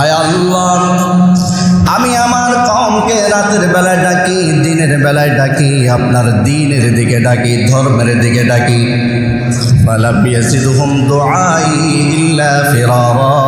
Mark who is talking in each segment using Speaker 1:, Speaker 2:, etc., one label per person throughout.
Speaker 1: আয় আল্লাহ, আমি আমার কমকে রাতের বেলায় ডাকি, দিনের বেলায় ডাকি, আপনার দিনের দিকে ডাকি, ধর্মের দিকে ডাকি। ফালাবিয়াসিদুহুম দুআই ইল্লা ফিরারা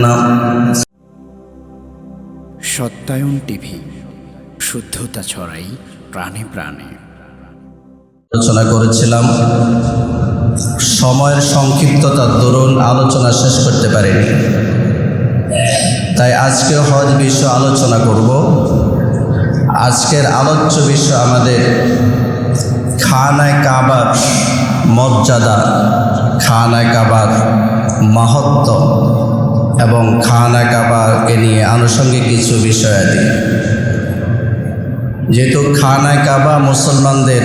Speaker 1: না।
Speaker 2: সত্যায়ন টিভি শুদ্ধতা ছড়াই প্রাণে প্রাণে।
Speaker 1: আলোচনা করেছিলাম। সময়ের সংক্ষিপ্ততার দরুন আলোচনা শেষ করতে পারিনি। তাই আজকে হজ বিষয় আলোচনা করব। আজকের আলোচ্য বিষয় আমাদের খানায় কাবার মর্যাদা খানায় কাবার মাহাত্ম এবং খানা কাবাকে নিয়ে আনুষঙ্গিক কিছু বিষয়াদি যেহেতু খানা কাবা মুসলমানদের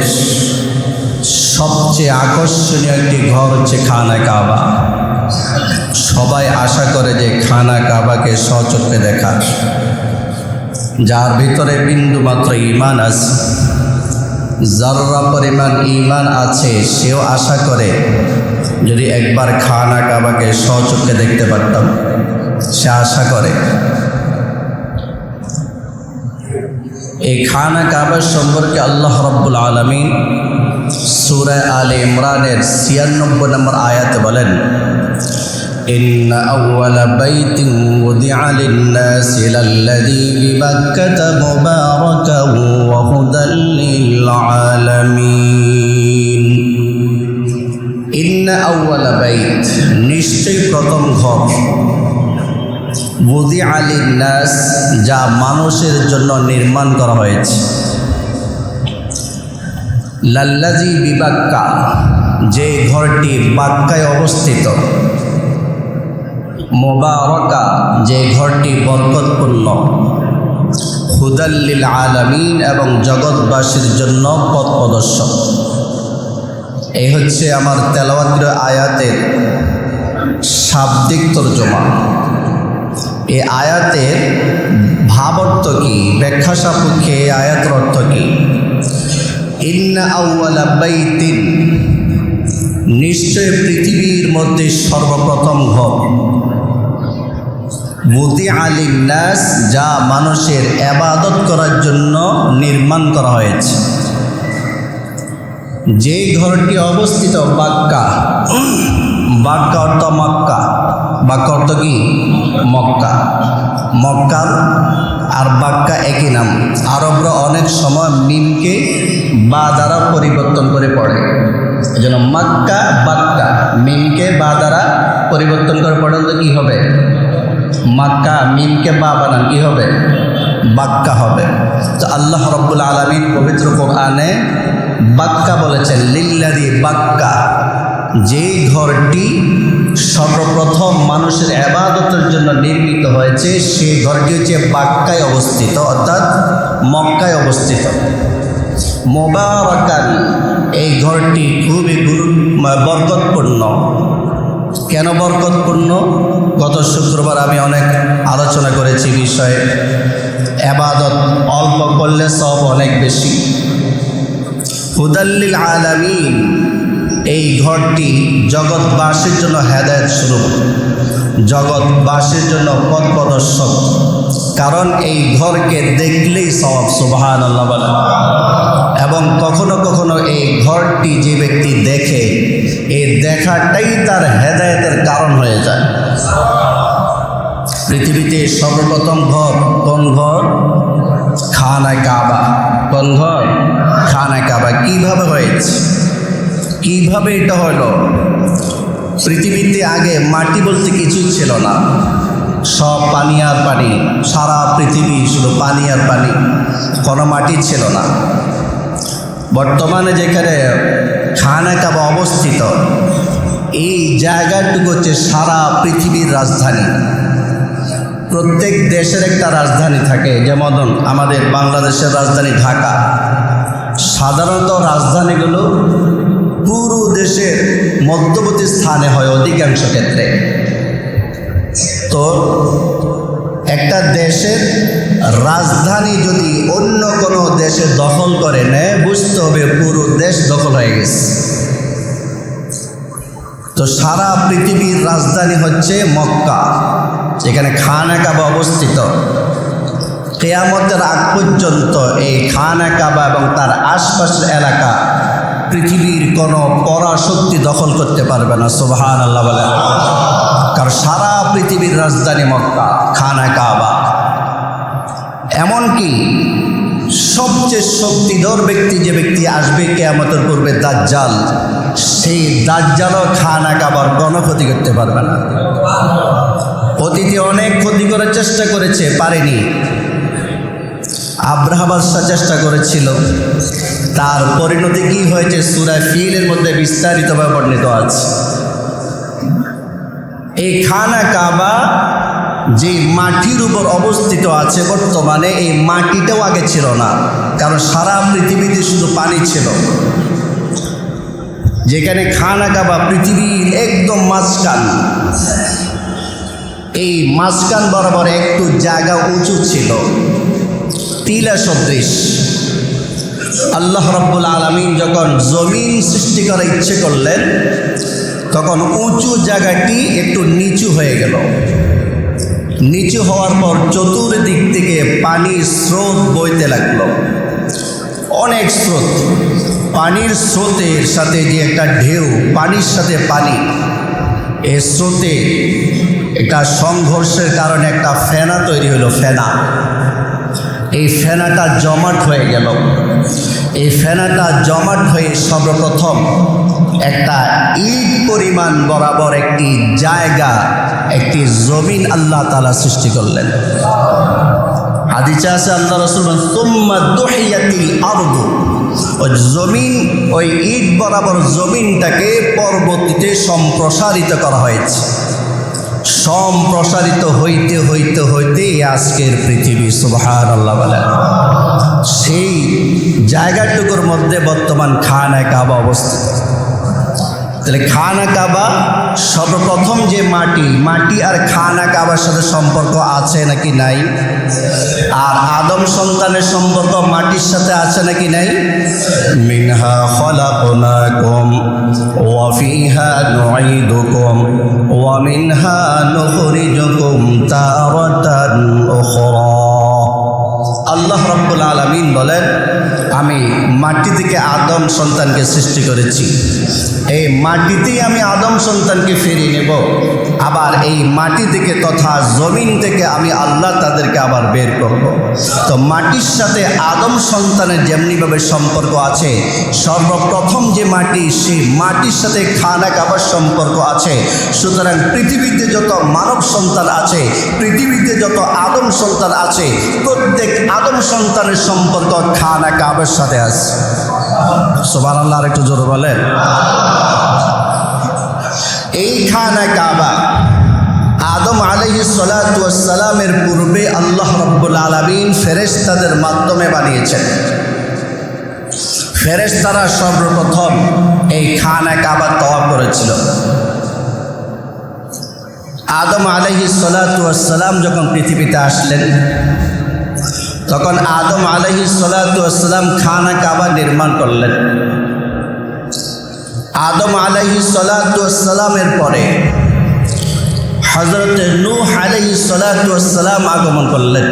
Speaker 1: সবচেয়ে আকর্ষণীয় একটি ঘর হচ্ছে খানা কাবা সবাই আশা করে যে খানা কাবাকে সচক্ষে দেখার যার ভিতরে বিন্দু মাত্র ইমান আছে। যাররা পরিমাণ ইমান আছে, সেও আশা করে যদি একবার খানা কাবাকে সচক্ষে দেখতে পারতাম সে আশা করে এই খানা কাবার সম্পর্কে আল্লাহ রব্বুল আলমিন সুরায় আলে ইমরানের ছিয়ানব্বই নম্বর আয়াতে বলেন إن أول بيت وضع للناس للذي ببكة مباركا وهدى للعالمين ইন্না আউ্লা বাইত। নিশ্চয়ই প্রথম ঘর। বুদি আলী নাস যা মানুষের জন্য নির্মাণ করা হয়েছে। লাল্লাজি বিবাক্কা, যে ঘরটি বাক্কায় অবস্থিত। মোবারকা, যে ঘরটি বরকতপূর্ণ। হুদাল্লিল আলমিন এবং জগৎবাসীর জন্য পথ প্রদর্শক। এই হচ্ছে আমার তেলাওয়াত আয়াতের শাব্দিক তর্জমা। এই আয়াতের ভাব অর্থ কি? ব্যাখ্যা সাপেক্ষে এই আয়াতের অর্থ কি? ইন্না আউ্বালা বাইতিন। নিশ্চয় পৃথিবীর মধ্যে সর্বপ্রথম ঘর মুদি আলী নাস যা মানুষের আবাদত করার জন্য নির্মাণ করা হয়েছে। যে ঘরটি অবস্থিত বাক্কা। বাক্কা অর্থ মক্কা। বাক্কা অর্থ কি? মক্কা। মক্কার আর বাক্কা একই নাম। আরবরা অনেক সময় মিমকে বা দ্বারা পরিবর্তন করে পড়ে। এই জন্য মাক্কা, বাক্কা। মিমকে বা দ্বারা পরিবর্তন করে পড়েন তো কী হবে? মাক্কা, মিমকে বা বানান। কী হবে? বাক্কা হবে। তো আল্লাহ রব্বুল আলমিন পবিত্র কোরআনে বাক্কা বলেছেন লিল্লাদি বাক্কা যেই ঘরটি সর্বপ্রথম মানুষের আবাদতের জন্য নির্মিত হয়েছে, সেই ঘরটি হচ্ছে বাক্কায় অবস্থিত, অর্থাৎ মক্কায় অবস্থিত। মোবারকান, এই ঘরটি খুবই গুরু বরকতপূর্ণ। কেন বরকতপূর্ণ? গত শুক্রবার আমি অনেক আলোচনা করেছি বিষয়ে। আবাদত অল্প করলে সব অনেক বেশি। হুদাল্লিল আলামিন, এই ঘরটি জগৎবাসীর জন্য হেদায়ত স্বরূপ। জগৎবাসীর জন্য পথ প্রদর্শক। কারণ এই ঘরকে দেখলেই সব সুবাহান এবং কখনো কখনো এই ঘরটি যে ব্যক্তি দেখে, এই দেখাটাই তার হেদায়তের কারণ হয়ে যায়। পৃথিবীতে সর্বপ্রথম ঘর কোন ঘর? খানায় কাবা। কোন ঘর? খানায় কাবা। কীভাবে হয়েছে? কীভাবে এটা হলো? পৃথিবীতে আগে মাটি বলতে কিছু ছিল না। সব পানি আর পানি। সারা পৃথিবী শুধু পানি আর পানি। কোনো মাটি ছিল না। বর্তমানে যেখানে খানা কাবা অবস্থিত, এই জায়গাটুকু হচ্ছে সারা পৃথিবীর রাজধানী। প্রত্যেক দেশের একটা রাজধানী থাকে। যেমন আমাদের বাংলাদেশের রাজধানী ঢাকা। সাধারণত রাজধানীগুলো পুরো দেশের মধ্যবর্তী স্থানে হয় অধিকাংশ ক্ষেত্রে। তো একটা দেশের রাজধানী যদি অন্য কোনো দেশে দখল করে নেয়, বুঝতে হবে পুরো দেশ দখল হয়ে গেছে। তো সারা পৃথিবীর রাজধানী হচ্ছে মক্কা, যেখানে খানা কাবা অবস্থিত। কেয়ামতের আগ পর্যন্ত এই খানা কাবা এবং তার আশপাশের এলাকা পৃথিবীর কোনো পরাশক্তি দখল করতে পারবে না সোবাহান আল্লাহ বলে। কারণ সারা পৃথিবীর রাজধানী মক্কা খানা কাবা এমনকি সবচেয়ে শক্তিধর ব্যক্তি যে ব্যক্তি আসবে কেয়ামতের পূর্বে দাজ্জাল সেই দাজ্জালও খানা কাবার কোনো ক্ষতি করতে পারবে না। অতীতে অনেক ক্ষতি করার চেষ্টা করেছে, পারেনি। আব্রাহাবাদশাহ চেষ্টা করেছিল। তার পরিণতি কি হয়েছে সুরা ফিলের মধ্যে বিস্তারিতভাবে বর্ণিত আছে। এই খানা কাবা যে মাটির উপর অবস্থিত আছে বর্তমানে, এই মাটিটাও আগে ছিল না। কারণ সারা পৃথিবীতে শুধু পানি ছিল। যেখানে খানা কাবা পৃথিবীর একদম মাঝখান। এই মাঝখান বরাবর একটু জায়গা উঁচু ছিল। তিলা সদৃশ। আল্লাহ রব্বুল আলমিন যখন জমিন সৃষ্টি করার ইচ্ছে করলেন, তখন উঁচু জায়গাটি একটু নিচু হয়ে গেল। নিচু হওয়ার পর চতুর্দিক থেকে পানির স্রোত বইতে লাগল। অনেক স্রোত। পানির স্রোতের সাথে যে একটা ঢেউ, পানির সাথে পানি এই স্রোতে একটা সংঘর্ষের কারণে একটা ফেনা তৈরি হলো, ফেনা। এই ফেনাটা জমাট হয়ে গেল। এই ফেনাটা জমাট হয়ে সর্বপ্রথম একটা ঈদ পরিমাণ বরাবর একটি জায়গা, একটি জমিন আল্লাহ তালা সৃষ্টি করলেন। হাদিসে আছে, আল্লাহ রসুল তুম্মা ওই জমিন, ওই ইট বরাবর জমিনটাকে পরবর্তীতে সম্প্রসারিত করা হয়েছে। সম্প্রসারিত হইতে হইতে হইতে আজকের পৃথিবী সুবহান আল্লাহ বলেন সেই জায়গাটুকুর মধ্যে বর্তমান খান একা অবস্থিত। তাহলে খানা কাবা সর্বপ্রথম যে মাটি মাটি আর খানা কাবার সাথে সম্পর্ক আছে নাকি নাই? আর আদম সন্তানের সম্পর্ক মাটির সাথে আছে নাকি নাই? মিনহা খলাকনাকুম ওয়া ফিহা নুঈদুকুম ওয়া মিনহা নুখরিজুকুম তারাতান উখরা। আল্লাহ রব্বুল আলমিন বলেন, আমি মাটি থেকে আদম সন্তানকে সৃষ্টি করেছি। এই মাটিতেই আমি আদম সন্তানকে ফিরিয়ে নেব। আবার এই মাটি থেকে তথা জমিন থেকে আমি আল্লাহ তাদেরকে আবার বের করব। তো মাটির সাথে আদম সন্তানের যেমনিভাবে সম্পর্ক আছে, সর্বপ্রথম যে মাটি, সেই মাটির সাথে খানা খাবার সম্পর্ক আছে। সুতরাং পৃথিবীতে যত মানব সন্তান আছে, পৃথিবীতে যত আদম সন্তান আছে, প্রত্যেক আদম সন্তানের সম্পর্ক খানা কাবের সাথে আছে। সোবার আল্লাহ একটু জোর বলেন। এই খানা কাবা আদম আলহি সালামের পূর্বে আল্লাহ রব্বুল আলমিন ফেরেশতাদের মাধ্যমে বানিয়েছেন। ফেরেশতারা সর্বপ্রথম এই খানা কাবা তওয়াব করেছিল। আদম আলহি সালাম যখন পৃথিবীতে আসলেন তখন আদম আলহি সালাম খানা কাবা নির্মাণ করলেন। আদম আলহি সালামের পরে হজরত নূহ আলহি সালাম আগমন করলেন।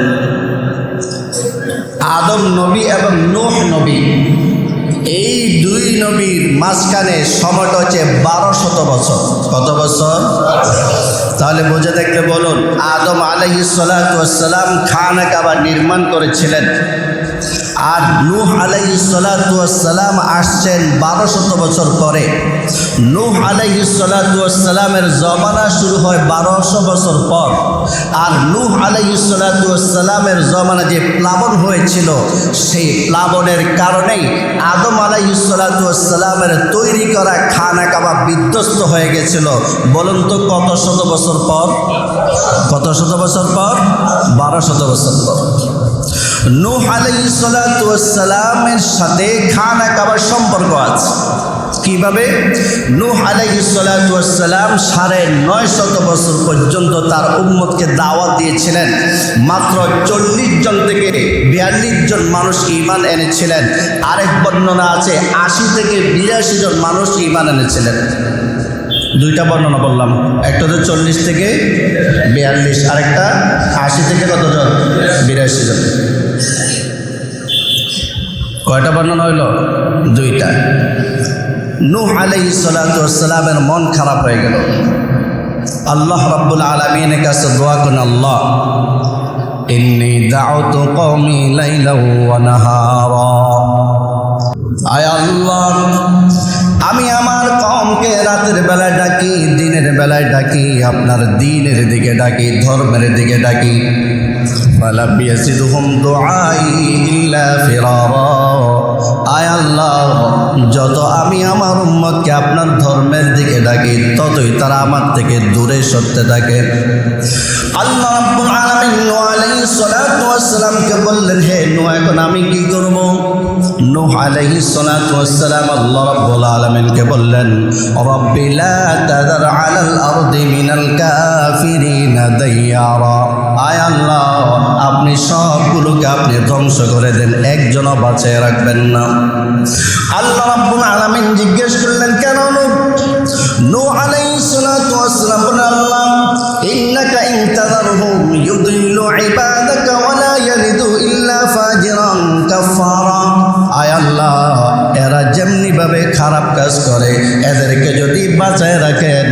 Speaker 1: আদম নবী এবং নূহ নবী এই দুই নবীর মাঝখানে সময়টা হচ্ছে বারো শত বছর। কত বছর? তাহলে বুঝে দেখলে বলুন, আদম আলহিসাম খানা কাবা নির্মাণ করেছিলেন। আর নূহ আলাইসালাম আসছেন বারোশত বছর পরে। নূহ আলাইসালামের জমানা শুরু হয় বারোশো বছর পর। আর নূহ আলাইসালামের জমানা যে প্লাবন হয়েছিল, সেই প্লাবনের কারণেই আদম আলাইসালামের তৈরি করা খানা কাবাব বিধ্বস্ত হয়ে গেছিল। বলুন তো কত শত বছর পর? কত শত বছর পর? বারো শত বছর পর। নূহ আলাইসালামের সাথে খানা কাবার সম্পর্ক আছে। কীভাবে? নূহ আলাইসালাম সাড়ে নয় শত বছর পর্যন্ত তার উম্মতকে দাওয়াত দিয়েছিলেন। মাত্র চল্লিশ জন থেকে বিয়াল্লিশ জন মানুষ ইমান এনেছিলেন। আরেক বর্ণনা আছে, আশি থেকে বিরাশি জন মানুষ ইমান এনেছিলেন। দুইটা বর্ণনা বললাম। একটা তো চল্লিশ থেকে বিয়াল্লিশ, আরেকটা আশি থেকে কতজন? বিরাশি জন। কয়টা বর্ণনা হইল? দুইটা। নূহ আলাই সালাতামের মন খারাপ হয়ে গেল। আল্লাহ রাব্বুল আলমিনের কাছে দোয়া করেন, আল্লাহ, ইন্নি দাউতু কওমি লাইলাও ওয়া আয় আল্লাহ আমি আমার কমকে রাতের বেলায় ডাকি, দিনের বেলায় ডাকি, আপনার দিনের দিকে ডাকি, ধর্মের দিকে ডাকি। আল্লাহ, যত আমি আমার উম্মতকে আপনার ধর্মের দিকে ডাকি, ততই তারা আমার থেকে দূরে সরতে থাকে। আল্লাহ আলামিন বললেন, হে নো এখন আমি কি করব? আপনি সবগুলোকে আপনি ধ্বংস করে দেন, একজনও বাঁচিয়ে রাখবেন না। আল্লাহ রাব্বুল আলামিন জিজ্ঞেস করলেন, কেন নূহ? আলাইহিস যেমনি ভাবে খারাপ কাজ করে, এদেরকে যদি বাঁচায় রাখেন,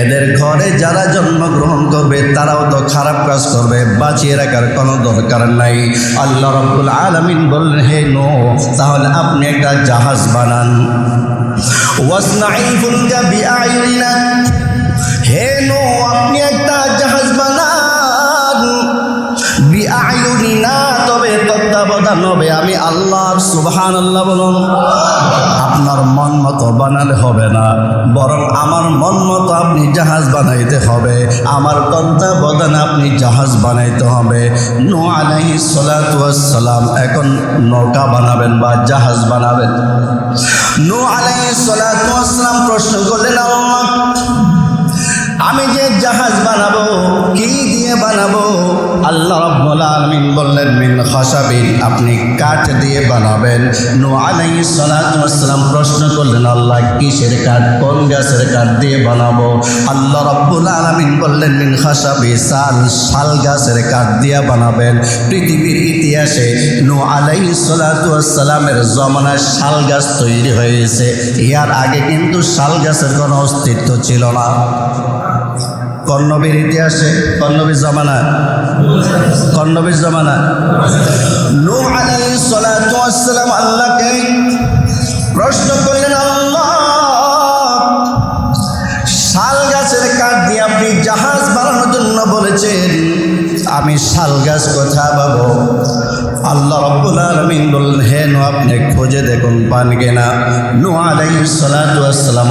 Speaker 1: এদের ঘরে যারা জন্মগ্রহণ করবে, তারাও তো খারাপ কাজ করবে, বাঁচিয়ে রাখার কোনো দরকার নাই। আল্লাহ রব্বুল আলামিন বললেন, হে নো তাহলে আপনি একটা জাহাজ বানান। হে নো আপনি একটা জাহাজ বানান। বিআইনি তবে তত্ত্বাবধান হবে। আমি আল্লাহ সুবহান আল্লাহ বলুন। আপনার মন মতো বানালে হবে না, বরং আমার মন মতো আপনি জাহাজ বানাইতে হবে, আমার তত্ত্বাবধানে আপনি জাহাজ বানাইতে হবে। নো আলাইহি সালাম এখন নৌকা বানাবেন বা জাহাজ বানাবেন? নো আলাইহি সালাম প্রশ্ন করলেন আমি যে জাহাজ বানাবো, কি দিয়ে বানাবো? আল্লাহ রাব্বুল আলামিন বললেন, মিন খাসাবিন আপনি কাঠ দিয়ে বানাবেন। আলাইহিস সালাতু ওয়াসসালাম প্রশ্ন করলেন, আল্লাহ, কিসের কাঠ? কোন গাছের কাঠ দিয়ে বানাবো? আল্লাহ রাব্বুল আলামিন বললেন, মিন খাসাবি সাল, শাল গাছের কাঠ দিয়ে বানাবেন। পৃথিবীর ইতিহাসে নূহ আলাইহিস সালাতু ওয়াসসালামের জমানায় শাল গাছ তৈরি হয়েছে। ইয়ার আগে কিন্তু শাল গাছের কোনো অস্তিত্ব ছিল না। কর্ণবীর ইতিহাসে, কর্ণবীর জমানা কর্ণবীর জমানা নূহ আলাইহিস আল্লাহকে প্রশ্ন করলেন, আল্লাহ, শাল গাছের কাঠ দিয়ে আপনি জাহাজ বানানোর জন্য বলেছেন, আমি শাল গাছ কথা পাবো? আল্লাহ রব্বুল আলমিন বললেন আপনি খোঁজে দেখুন পান কিনা নু। আলাইহিস সালাতু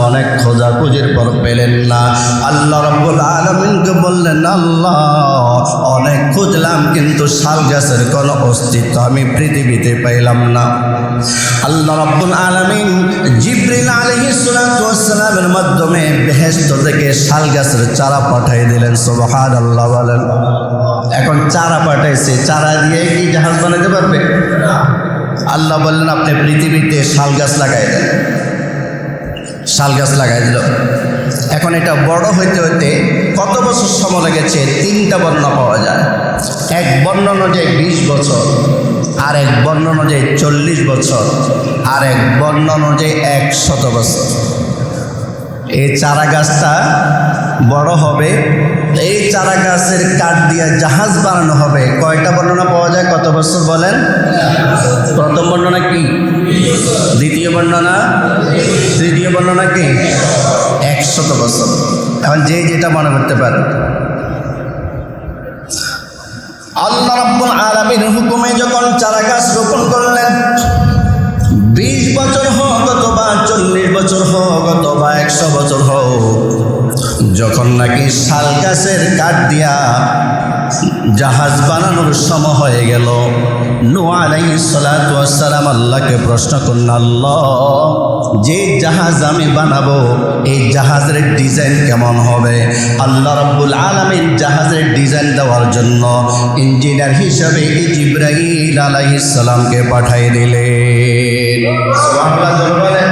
Speaker 1: অনেক খোঁজা খুঁজির পর পেলেন না। আল্লাহ রব্বুল আলমিনকে বললেন, আল্লাহ, অনেক খুঁজলাম কিন্তু শাল গাছের কোনো অস্তিত্ব আমি পৃথিবীতে পাইলাম না। আল্লাহ রব্বুল আলমিন জিব্রিল আলাইহিস সালাতু ওয়াসসালামের মাধ্যমে বেহেশত থেকে শাল গাছের চারা পাঠাই দিলেন, সুবহানাল্লাহ বলেন। এখন চারা পাঠাইছে, চারা দিয়ে কি জাহাজ বানাতে পারবে? আল্লাহ বললেন, আপনি পৃথিবীতে শাল গাছ লাগাই দেন। শাল গাছ লাগাই দিল। এখন এটা বড় হইতে হইতে কত বছর সময় লেগেছে? তিনটা বর্ণনা পাওয়া যায়। এক বর্ণ অনুযায়ী বিশ বছর, আর এক বর্ণ অনুযায়ী চল্লিশ বছর, আর এক বর্ণ অনুযায়ী একশত বছর। এই চারা গাছটা বড় হবে এই চারা গাছের কাঠ দিয়ে জাহাজ বানানো হবে। কয়টা বর্ণনা পাওয়া যায়? কত বছর বলেন? প্রথম বর্ণনা কি? দ্বিতীয় বর্ণনা? তৃতীয় বর্ণনা কি? একশত বছর। এখন যে যেটা মনে করতে পারে। আল্লাহ রাব্বুল আলামিন হুকুমে যখন চারা গাছ রোপণ করলেন, বিশ বছর হোক অথবা চল্লিশ বছর হোক অথবা একশো বছর হোক যখন নাকি শাল গাছের কাঠ দিয়া জাহাজ বানানোর সময় হয়ে গেল নু আলাইসালাম আল্লাহকে প্রশ্ন করলেন, আল্লাহ, যে জাহাজ আমি বানাবো, এই জাহাজের ডিজাইন কেমন হবে আল্লাহ রব্বুল আলমীর জাহাজের ডিজাইন দেওয়ার জন্য ইঞ্জিনিয়ার হিসাবে জিব্রাহিল আলাইসালামকে পাঠাই দিলেন জোরে বলেন।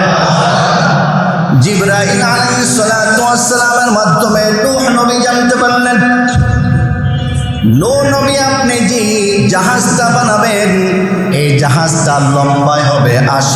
Speaker 1: মাধ্যমে নূহ নবী জানতে পারলেন। নূহ নবী আপনি যে জাহাজটা বানাবেন, এই জাহাজটা লম্বায় হবে আশি